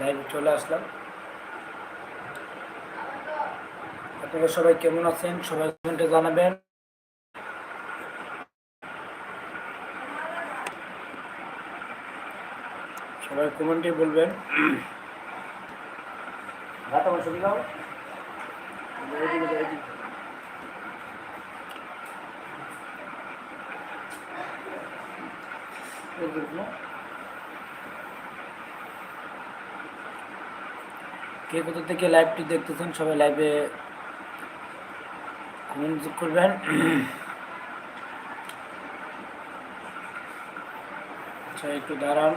লাইভে চলে আসলাম। আপনারা সবাই কেমন আছেন? সবাই কমেন্টে জানাবেন। সবাই কমেন্টে বলবেন। ভাত আমার ছবি দাও এদিকে দাও, এদিকে। এদিকে দাও। কে কোথা থেকে লাইভটি দেখতেছেন সবাই লাইভে কমেন্ট করবেন আচ্ছা একটু দাঁড়ান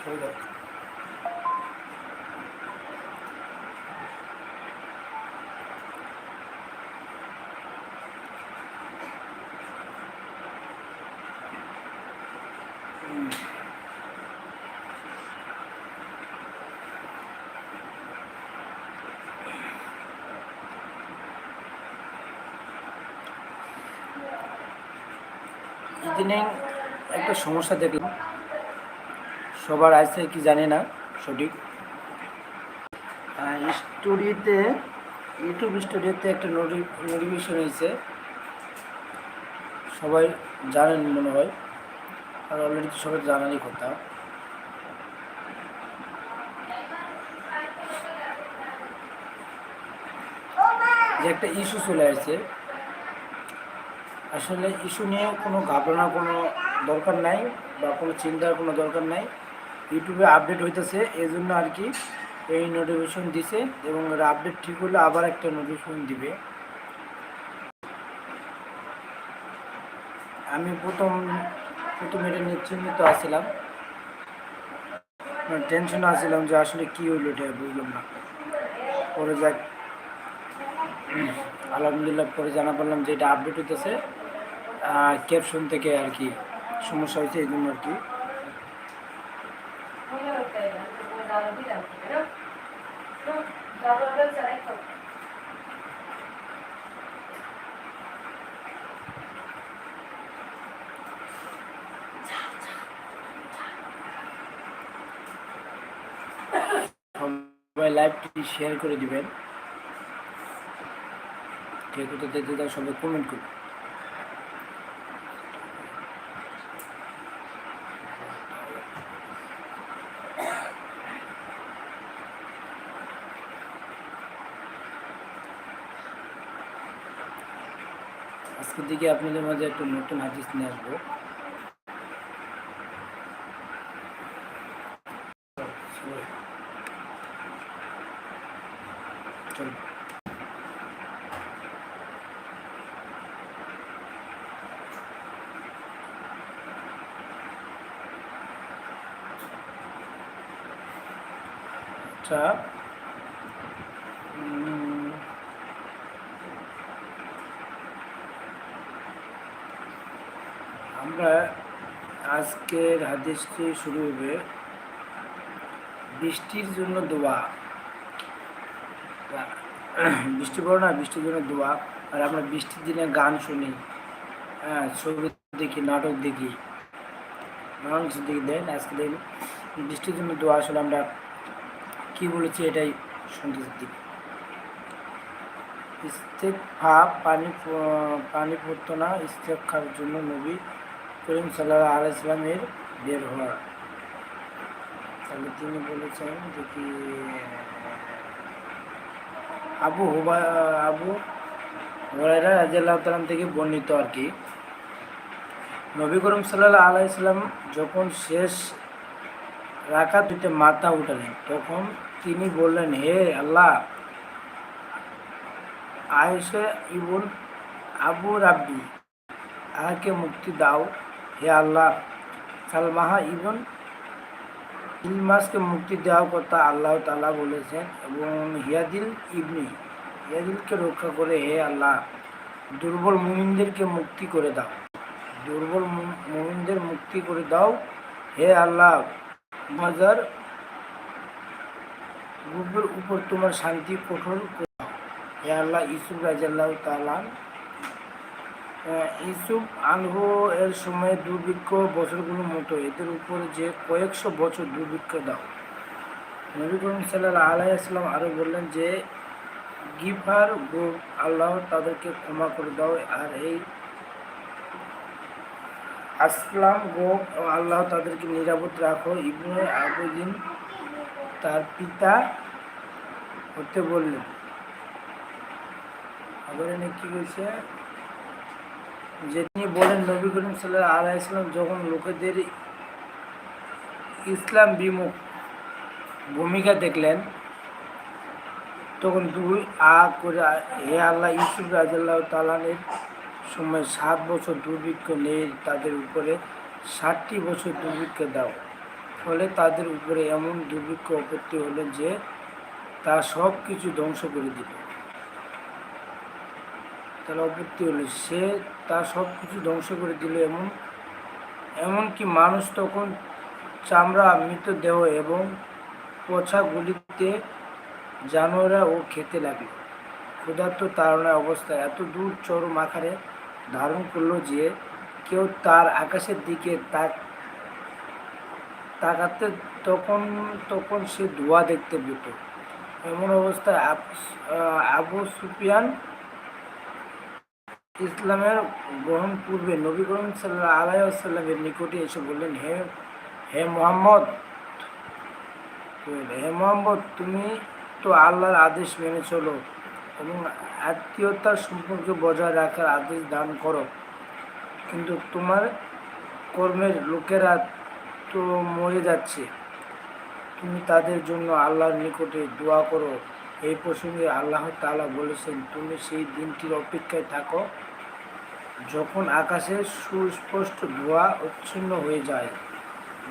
ছবি দাও। ইদানিং একটা সমস্যা দেখলাম। সবার আছে কি জানি না, সঠিক। স্টুডিওতে, ইউটিউব স্টুডিওতে একটা নোটিফিকেশন হয়েছে। সবাই জানেন মনে হয়। আর অলরেডি তো সবাই জানারই কথা। যে একটা ইস্যু চলে আসছে। আসলে ইস্যু নিয়ে কোনো ঘাবড়ানোর কোনো দরকার নাই বা কোনো চিন্তার কোনো দরকার নাই। ইউটিউবে আপডেট হইতেছে এই জন্য আর কি এই নোটিফিকেশন দিছে এবং আপডেট ঠিক হলে আবার একটা নোটিফিকেশন দিবে। আমি প্রথম প্রথম এটা নিশ্চিন্ত আসছিলাম টেনশন আসছিলাম যে আসলে কী হইল এটা বুঝলাম না। পরে যাক আলহামদুলিল্লাহ পরে জানা পারলাম যে এটা আপডেট হইতেছে। ক্যাপশন থেকে আর কি সমস্যা হয়েছে এই জন্য আর কি। সবাই লাইভটি শেয়ার করে দিবেন। কে কোথা দেখতে সবাই কমেন্ট করবেন আজকের দিকে আপনাদের মাঝে একটা নতুন হাদিস নিয়ে আসব চলো আচ্ছা উম, আমরা আজকের হাদিসটি শুরু হবে বৃষ্টির জন্য দোয়া। বৃষ্টি পড়ে না, বৃষ্টির জন্য দোয়া। আর আমরা বৃষ্টির দিনে গান শুনি হ্যাঁ ছবি দেখি, নাটক দেখি। নানান কিছু দেখি দেন, আজকে দেখি বৃষ্টির জন্য দোয়া আসলে আমরা কি বলেছি এটাই শুনতে চাচ্ছি। ইস্তেফা পানি পানি পড়তো না ইস্তেফার জন্য নবী করিম সাল্লাহ আলাই ইসলামের বের হওয়া তাহলে তিনি বলেছেন যে কি, আবু হুবা, আবু হরাইরা রাজিয়াল্লাহ তালাম থেকে বর্ণিত আর কি। নবী করিম সাল্লাহ আলাই ইসলাম যখন শেষ রাখা দুইটা মাথা উঠালেন, তখন তিনি বললেন, হে আল্লাহ, আয়েশা ইবন আবু রাব্বি আহাকে মুক্তি দাও। হে আল্লাহ, সালমাহা ইবন ইলমাসকে মুক্তি দেওয়ার কথা আল্লাহ তালা বলেছেন এবং হিয়াদিল ইবনি, হিয়াদিলকে রক্ষা করে হে আল্লাহ, দুর্বল মুমিনদেরকে মুক্তি করে দাও। দুর্বল মুমিনদের মুক্তি করে দাও। হে আল্লাহ বাজার গ্রুপের উপর তোমার শান্তি কঠোর করে দাও। হে আল্লাহ ইসুফ রাজাল্লাহ তালান ইসুফ আলহ এর সময় দুর্ভিক্ষ বছরগুলোর মতো। এদের উপরে যে কয়েকশো বছর দুর্ভিক্ষ দাও। নবী করিম সাল্লাহ আলাইসলাম আরও বললেন যে, গিফার গ্রুপ আল্লাহ তাদেরকে ক্ষমা করে দাও আর এই আসলাম গোপ আল্লাহ তাদেরকে নিরাপদ রাখো। ইবনে আবুদিন তার পিতা হতে বললেন। আবার কি বলছে যে তিনি বলেন নবী করিম সাল্লাহ আলাইসাল্লাম যখন লোকেদের ইসলাম বিমুখ ভূমিকা দেখলেন, তখন দুই আ করে হে আল্লাহ, ইউসুফ রাজাল্লাহ তালানের সময় সাত বছর দুর্ভিক্ষ নেই, তাদের উপরে ষাটটি বছর দুর্ভিক্ষ দাও। ফলে তাদের উপরে এমন দুর্ভিক্ষ আপত্তি হলো যে তা সব কিছু ধ্বংস করে দিল। তার আপত্তি হলো। সে তা সব কিছু ধ্বংস করে দিল এমন এমনকি মানুষ তখন চামড়া মৃতদেহ এবং পছাগুলিতে জানোয়ারা ও খেতে লাগল। ক্ষুধার্ত তাড়নায় অবস্থা এত দূর চরম আকারে ধারণ করল যে কেউ তার আকাশের দিকে তাক, তাকাতে তখন তখন সে ধোয়া দেখতে পেত। এমন অবস্থায় আব- সুফিয়ান ইসলামের গ্রহণ পূর্বে নবী করিম সাল্লাহ আলাইসাল্লামের নিকটে এসে বললেন, হে হে মোহাম্মদ হে মোহাম্মদ, তুমি তো আল্লাহর আদেশ মেনে চলো এবং আত্মীয়তার সম্পর্ক বজায় রাখার আদেশ দান করো। কিন্তু তোমার কর্মের লোকেরা তো মরে যাচ্ছে। তুমি তাদের জন্য আল্লাহর নিকটে দোয়া করো। এই প্রসঙ্গে আল্লাহ তাআলা বলেছেন, তুমি সেই দিনটির অপেক্ষায় থাকো যখন আকাশে সুস্পষ্ট ধোয়া উচ্ছিন্ন হয়ে যায়,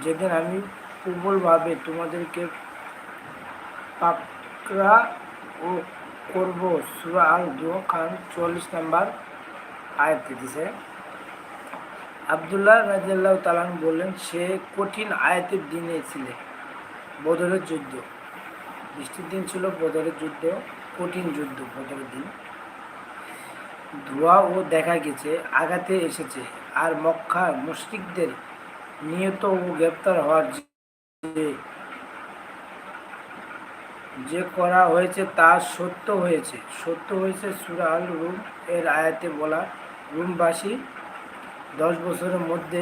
যেদিন আমি প্রবলভাবে তোমাদেরকে পাকড়া ও করব সুরা আল খান চল্লিশ নাম্বার আয়াত দিতেছে। আবদুল্লাহ রাজিয়াল্লাহ তালান বললেন, সে কঠিন আয়াতের দিনে ছিলেন বদরের যুদ্ধ। বৃষ্টির দিন ছিল বদরের যুদ্ধ, কঠিন যুদ্ধ, বদরের দিন। ধোয়া ও দেখা গেছে, আঘাতে এসেছে আর মক্কা মুশরিকদের নিহত ও গ্রেপ্তার হওয়ার যে করা হয়েছে তা সত্য হয়েছে। সত্য হয়েছে সুরা আল রুম এর আয়াতে বলা রুমবাসী দশ বছরের মধ্যে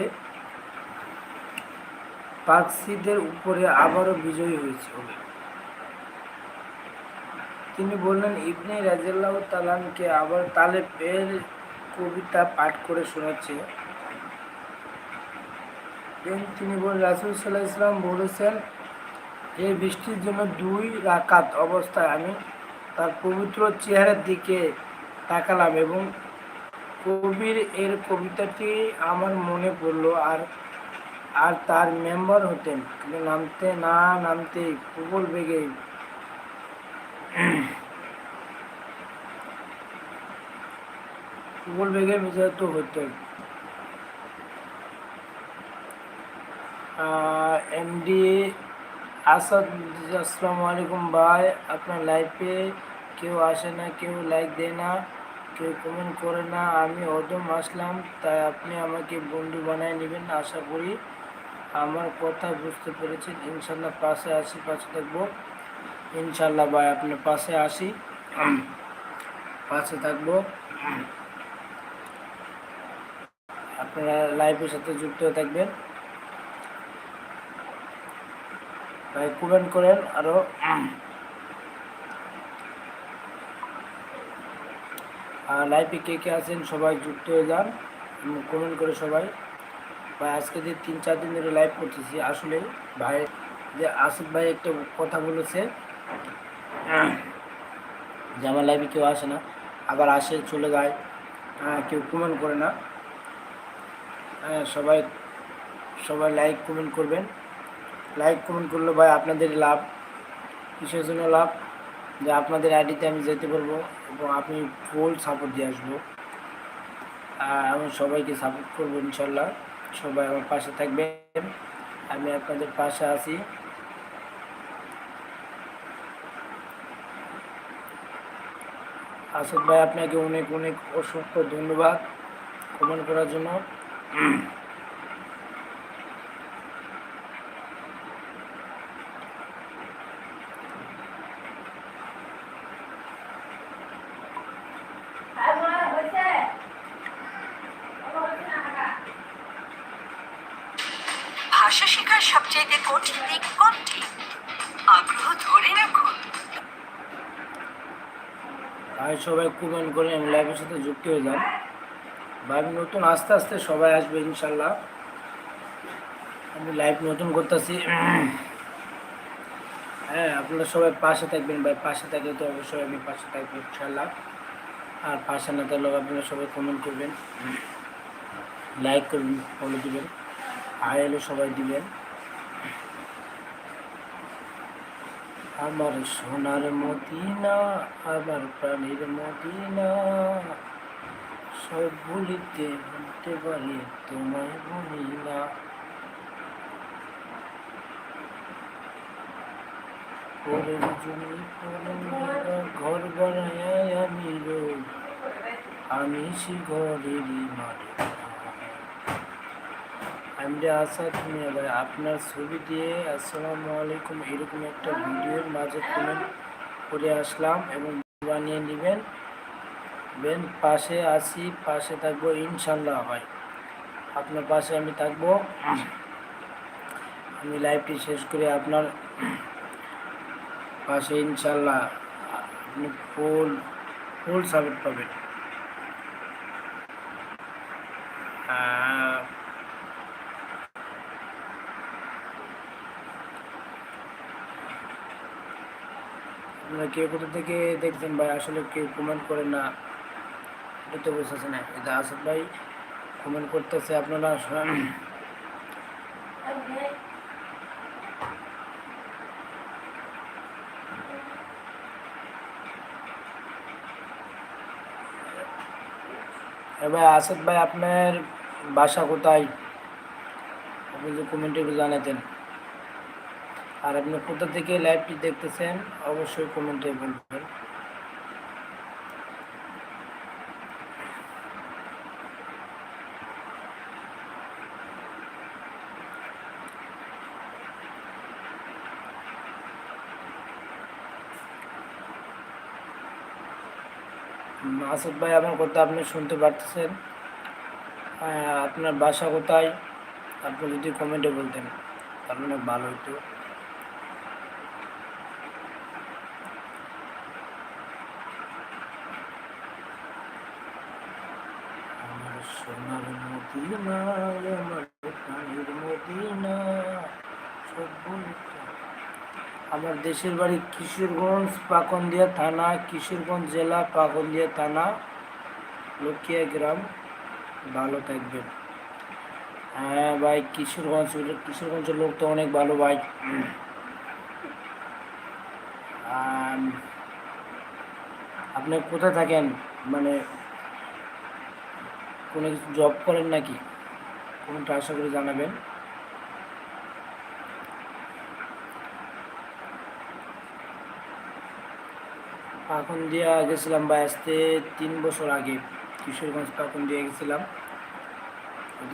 পার্সিদের উপরে আবারও বিজয়ী হয়েছে হবে। তিনি বললেন, ইবনে রাজিয়াল্লাহ তালানকে আবার তালে তালেবের কবিতা পাঠ করে শোনাচ্ছে। তিনি বলেন রাসুল সাল্লাহ ইসলাম বলেছেন এই বৃষ্টির জন্য দুই রাকাত অবস্থায় আমি তার পবিত্র চেহারার দিকে তাকালাম এবং কবির এর কবিতাটি আমার মনে পড়ল আর আর তার মেম্বার হতেন। কিন্তু নামতে, না নামতেই প্রবল বেগে প্রবল বেগে বিজয়িত হতেন এমডি আসাদ, আসসালামু আলাইকুম ভাই। আপনার লাইফে কেউ আসে না, কেউ লাইক দেয় না, কেউ কমেন্ট করে না। আমি অদম আসলাম, তাই আপনি আমাকে বন্ধু বানায় নেবেন, আশা করি। আমার কথা বুঝতে পেরেছেন। ইনশাল্লাহ পাশে আসি পাশে থাকব। ইনশাল্লাহ ভাই, আপনার পাশে আসি। পাশে থাকব। আপনারা লাইভের সাথে যুক্ত হয়ে থাকবেন। ভাই কমেন্ট করেন আরও আর লাইভে কে কে আছেন, সবাই যুক্ত হয়ে যান। কমেন্ট করে সবাই। ভাই, আজকে যে তিন চার দিন ধরে লাইভ করতেছি আসলে ভাই, যে আসিফ ভাই একটা কথা বলেছে যে আমার লাইভে কেউ আসে না, আবার আসে, চলে যায় কেউ কমেন্ট করে না। সবাই সবাই লাইক কমেন্ট করবেন। লাইক কমেন্ট করলে ভাই আপনাদের লাভ, কিসের জন্য লাভ? যে আপনাদের আইডিতে আমি যেতে পারব এবং আপনি ফুল সাপোর্ট দিয়ে আসব। আমি সবাইকে সাপোর্ট করব ইনশাল্লাহ। সবাই আমার পাশে থাকবেন। আমি আপনাদের পাশে আছি। আসাদ ভাই আপনাকে অনেক অনেক অসংখ্য ধন্যবাদ। কমেন্ট করার জন্য ভাষা শেখার সবচেয়ে কঠিন দিক কোনটি আগ্রহ ধরে রাখুন ভাই সবাই কমেন্ট করে আমি যুক্ত হয়ে যান। ভাই আমি নতুন আস্তে আস্তে সবাই আসবে ইনশাল্লাহ। আমি লাইভ নতুন করতেছি। হ্যাঁ আপনারা সবাই পাশে থাকবেন ভাই, পাশে থাকলে তো অবশ্যই আমি পাশে থাকব ইনশাল্লাহ। আর পাশে না থাকলেও আপনারা সবাই কমেন্ট করবেন। লাইক করবেন ফলো দিবেন আর এলো সবাই দিবেন। আমার সোনার মদিনা, আমার প্রাণীর মদিনা। সব ভুলিতে ভুলতে পারি, তোমায় ভুলি না। পরের জমি ঘর বানায় আমি রোজ আমি সে ভাই আপনার ছবি দিয়ে আসসালামু আলাইকুম, এরকম একটা ভিডিওর মাঝে কমেন্ট করে আসলাম এবং বানিয়ে নেবেন। বেন পাশে আসি পাশে থাকব ইনশাল্লাহ ভাই। আপনার পাশে আমি থাকব। আমি লাইভটি শেষ করে আপনার পাশে ইনশাল্লাহ আপনি ফুল ফুল সাপোর্ট পাবেন। আপনারা কেউ কোথা থেকে দেখছেন ভাই? আসলে কেউ কমেন্ট করে না। এটা বুঝতেছে না এটা আসাদ ভাই কমেন্ট করতেছে আপনারা এবার আসাদ ভাই আপনার বাসা কোথায়? আপনি যে কমেন্টে জানাতেন। আর আপনি কোথা থেকে লাইভটি দেখতেছেন, অবশ্যই কমেন্টে বলবেন। আসাদ ভাই আমার কথা আপনি শুনতে পারতেছেন। আপনার বাসা কোথায়? আপনি যদি কমেন্টে বলতেন, তাহলে অনেক ভালো হতো সোনার মদিনা, আমার প্রাণের মদিনা সব আমার দেশের বাড়ি কিশোরগঞ্জ, পাকন্দিয়া থানা, কিশোরগঞ্জ জেলা, পাকন্দিয়া থানা, লক্ষ্মীয়া গ্রাম। ভালো থাকবেন। হ্যাঁ ভাই, কিশোরগঞ্জ, কিশোরগঞ্জের লোক তো অনেক ভালো ভাই। আপনি কোথায় থাকেন? মানে কোনো কিছু জব করেন নাকি? কোনটা আশা করে জানাবেন। পাখন দিয়া গেছিলাম ভাই আসতে তিন বছর আগে। কিশোরগঞ্জ পাখন দিয়ে গেছিলাম।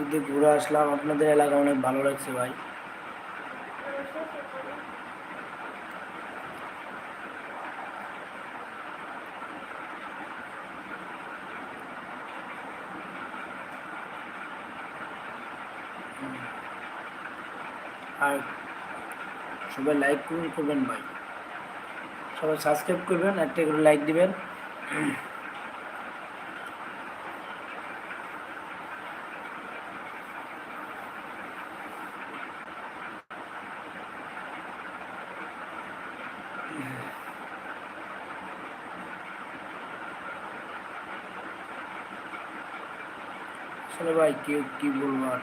দিয়ে ঘুরে আসলাম। আপনাদের এলাকা অনেক ভালো লাগছে ভাই। আর সবাই লাইক করুন, করবেন ভাই। সবাই সাবস্ক্রাইব করবেন একটা করে লাইক দিবেন। আসলে ভাই কেউ কি বলব আর?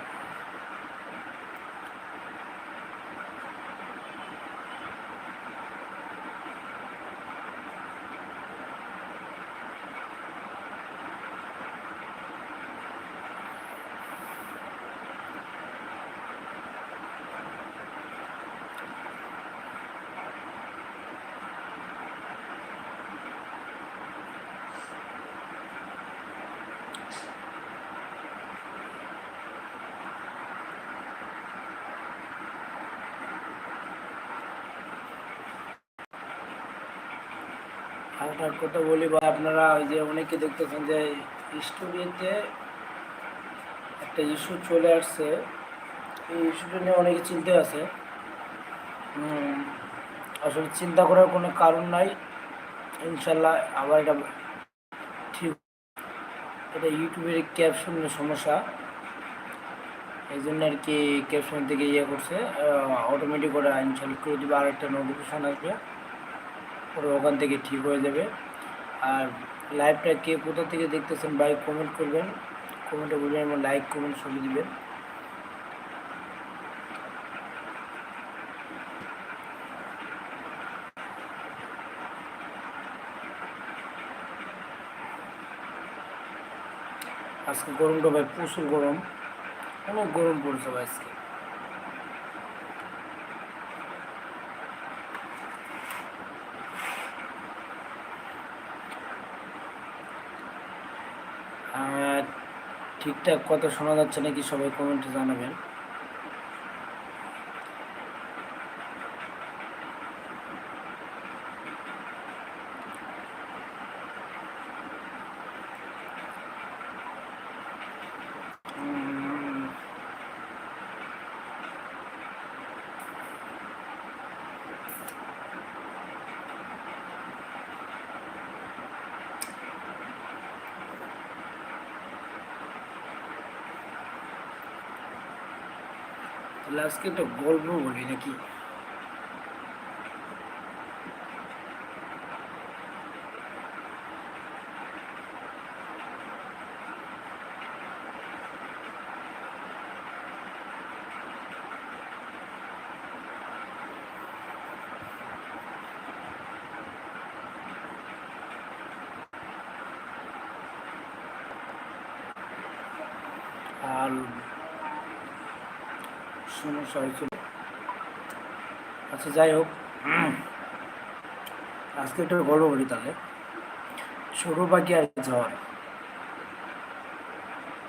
একটা কথা বলি বা আপনারা ওই যে অনেকে দেখতেছেন যে স্টুডিওতে একটা ইস্যু চলে আসছে। এই ইস্যুটা নিয়ে অনেকে চিন্তা আছে। আসলে চিন্তা করার কোনো কারণ নাই। ইনশাল্লাহ আবার এটা ঠিক এটা ইউটিউবের ক্যাপশনের সমস্যা। এই জন্য আর কি ক্যাপশন থেকে ইয়ে করছে। অটোমেটিক ওরা ইনস্টল করে দেবে। আর একটা নোটিফিকেশান আসবে। ওরা ওখান থেকে ঠিক হয়ে যাবে। আর লাইভটা কে কোথা থেকে দেখতেছেন ভাই কমেন্ট করবেন। কমেন্টে বলবেন এবং লাইক কমেন্ট সবই দিবেন। আজকে গরমটা ভাই প্রচুর গরম। অনেক গরম পড়েছে ভাই আজকে আর ঠিকঠাক কথা শোনা যাচ্ছে নাকি সবাই কমেন্টে জানাবেন। আজকে একটা গল্প বলি নাকি আর সমস্যা হয়েছিল আচ্ছা যাই হোক। আজকে একটু গল্প বলি তাহলে। ছোট পাখি আর ঝড়।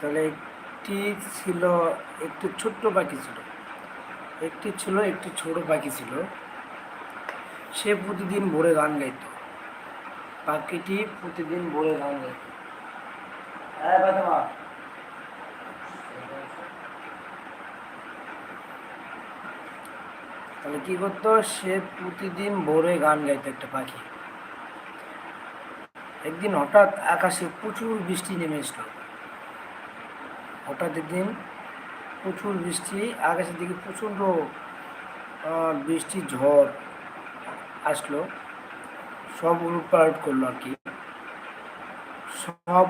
তাহলে একটি ছিল, একটি ছোট্ট পাখি ছিল। একটি ছিল, একটি ছোট পাখি ছিল। সে প্রতিদিন ভোরে গান গাইত। পাখিটি প্রতিদিন ভোরে গান গাইত। হ্যাঁ তাহলে কি করতো? সে প্রতিদিন ভোরে গান গাইতো একটা পাখি। একদিন হঠাৎ আকাশে প্রচুর বৃষ্টি নেমে এসলো। হঠাৎ একদিন প্রচুর বৃষ্টি, আকাশের দিকে প্রচণ্ড বৃষ্টি ঝড় আসলো। সব উলটপালট করল আর কি। সব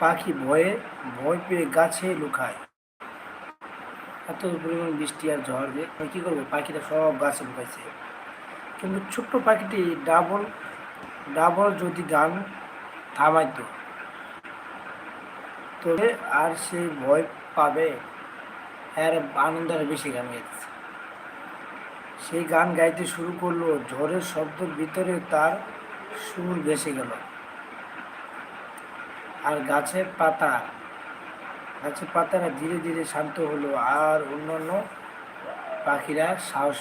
পাখি ভয়ে, ভয় পেয়ে গাছে লুকায়। এত পরিমাণ বৃষ্টি আর ঝড় যে, আমি কী করব? পাখিটা সব গাছে লুকাইছে কিন্তু ছোট্ট পাখিটি ডাবল ডাবল যদি গান থামাইতো, তবে আর সে ভয় পাবে আর আনন্দ আর বেশি গান গাইতেছে। সেই গান গাইতে শুরু করল, ঝড়ের শব্দের ভিতরে তার সুর ভেসে গেল। আর গাছের পাতা গাছের পাতারা ধীরে ধীরে শান্ত হলো আর অন্যান্য পাখিরা সাহস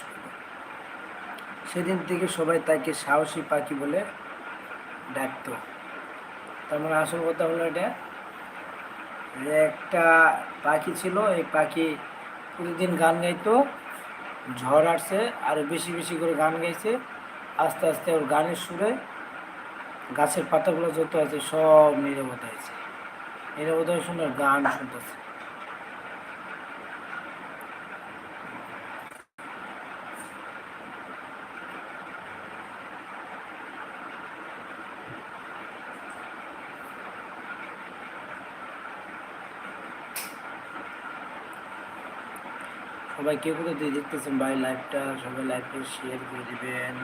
সেদিন থেকে সবাই তাকে সাহসী পাখি বলে ডাকতো। তার মানে আসল কথা হলো এটা, যে একটা পাখি ছিল, এই পাখি প্রতিদিন গান গাইতো, ঝড় আসছে, আর বেশি বেশি করে গান গাইছে, আস্তে আস্তে ওর গানের সুরে গাছের পাতাগুলো যত আছে সব নিরবতা হয়েছে। নিরবতা শুনে গান শুনতেছে। সবাই কেউ দিয়ে দেখতেছেন ভাই লাইভটা সবাই লাইভটা শেয়ার করে দিবেন।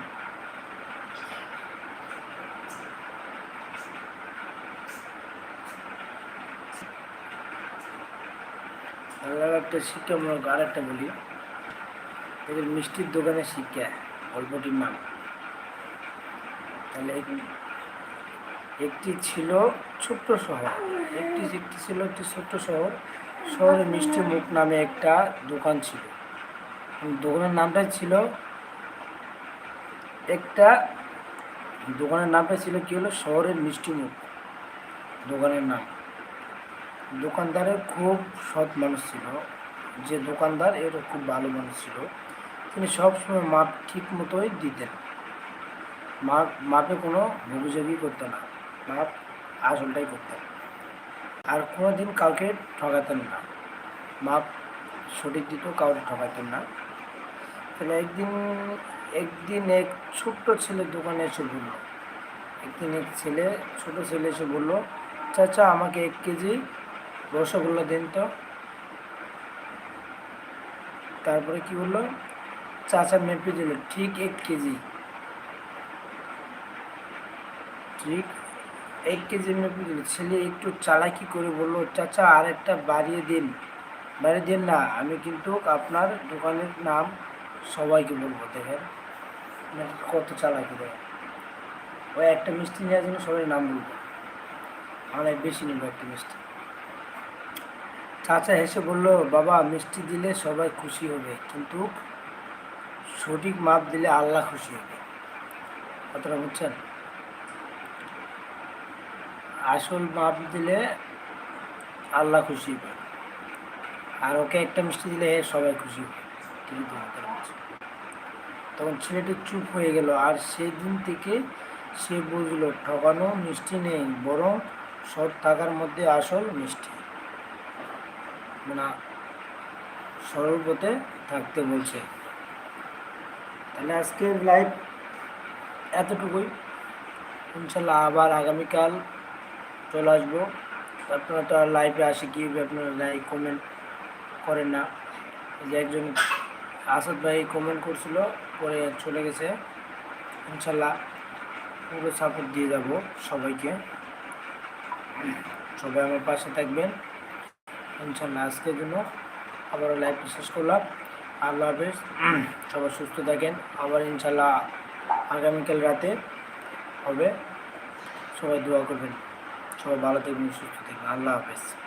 আর একটা শিক্ষামূলক আর একটা বলি। এদের মিষ্টির দোকানে শিক্ষা, গল্পটির নাম। তাহলে এক- একটি ছিল ছোট্ট শহর, একটি একটি ছিল একটি ছোট্ট শহর। শহরে মিষ্টি মুখ নামে একটা দোকান ছিল। দোকানের নামটা ছিল একটা, দোকানের নামটা ছিল কি হলো? শহরের মিষ্টি মুখ, দোকানের নাম। দোকানদারের খুব সৎ মানুষ ছিল। যে দোকানদার এর খুব ভালো মানুষ ছিল। তিনি সবসময় মাপ ঠিক মতোই দিতেন। মাপ, মাপে কোনো ভুগিযোগি করতো না। মাপ আসলটাই করতেন। আর কোনো দিন কাউকে ঠকাতেন না। মাপ সঠিক দিত, কাউকে ঠকাতেন না। তাহলে একদিন একদিন এক ছোট্ট ছেলে দোকানে এসে বলল, একদিন এক ছেলে, ছোট ছেলে এসে বলল, চাচা, আমাকে এক কেজি রসগোল্লা দিন তো তারপরে কি বলল? চাচা মেপে দিল, ঠিক এক কেজি। ঠিক এক কেজি মেপে দিল। ছেলে একটু চালাকি করে বলল, চাচা, আর একটা বাড়িয়ে দিন। বাড়িয়ে দিন না, আমি কিন্তু আপনার দোকানের নাম সবাইকে বলব, দেখেন। মানে কত চালাকি দেয়? ওই একটা মিষ্টি নেওয়ার জন্য সবাই নাম বলব। অনেক বেশি নেব একটা মিষ্টি। চাচা হেসে বলল, বাবা, মিষ্টি দিলে সবাই খুশি হবে, কিন্তু সঠিক মাপ দিলে আল্লাহ খুশি হবে। কতটা বুঝছেন? আসল মাপ দিলে আল্লাহ খুশি হবে। আর ওকে একটা মিষ্টি দিলে সবাই খুশি হবে। ঠিকই তো কথাটা বলছে। তখন ছেলেটি চুপ হয়ে গেল, আর সেই দিন থেকে সে বুঝলো, ঠকানো মিষ্টি নেই, বরং সৎ থাকার মধ্যে আসল মিষ্টি। মানে সরল পথে থাকতে বলছে। তাহলে আজকের লাইভ এতটুকুই। ইনশাল্লাহ আবার আগামীকাল চলে আসব। আপনারা তো আর লাইভে আসে কি আপনারা লাইক কমেন্ট করেন না। যে একজন আসাদ ভাই কমেন্ট করছিল, পরে চলে গেছে। ইনশাল্লাহ পুরো সাপোর্ট দিয়ে যাব সবাইকে। সবাই আমার পাশে থাকবেন। ইনশাল্লাহ আজকের জন্য আবারও লাইভ শেষ করলাম। আল্লাহ হাফেজ। সবাই সুস্থ থাকেন। আবার ইনশাল্লাহ আগামীকাল রাতে হবে। সবাই দোয়া করবেন। সবাই ভালো থাকবেন, সুস্থ থাকবেন। আল্লাহ হাফেজ।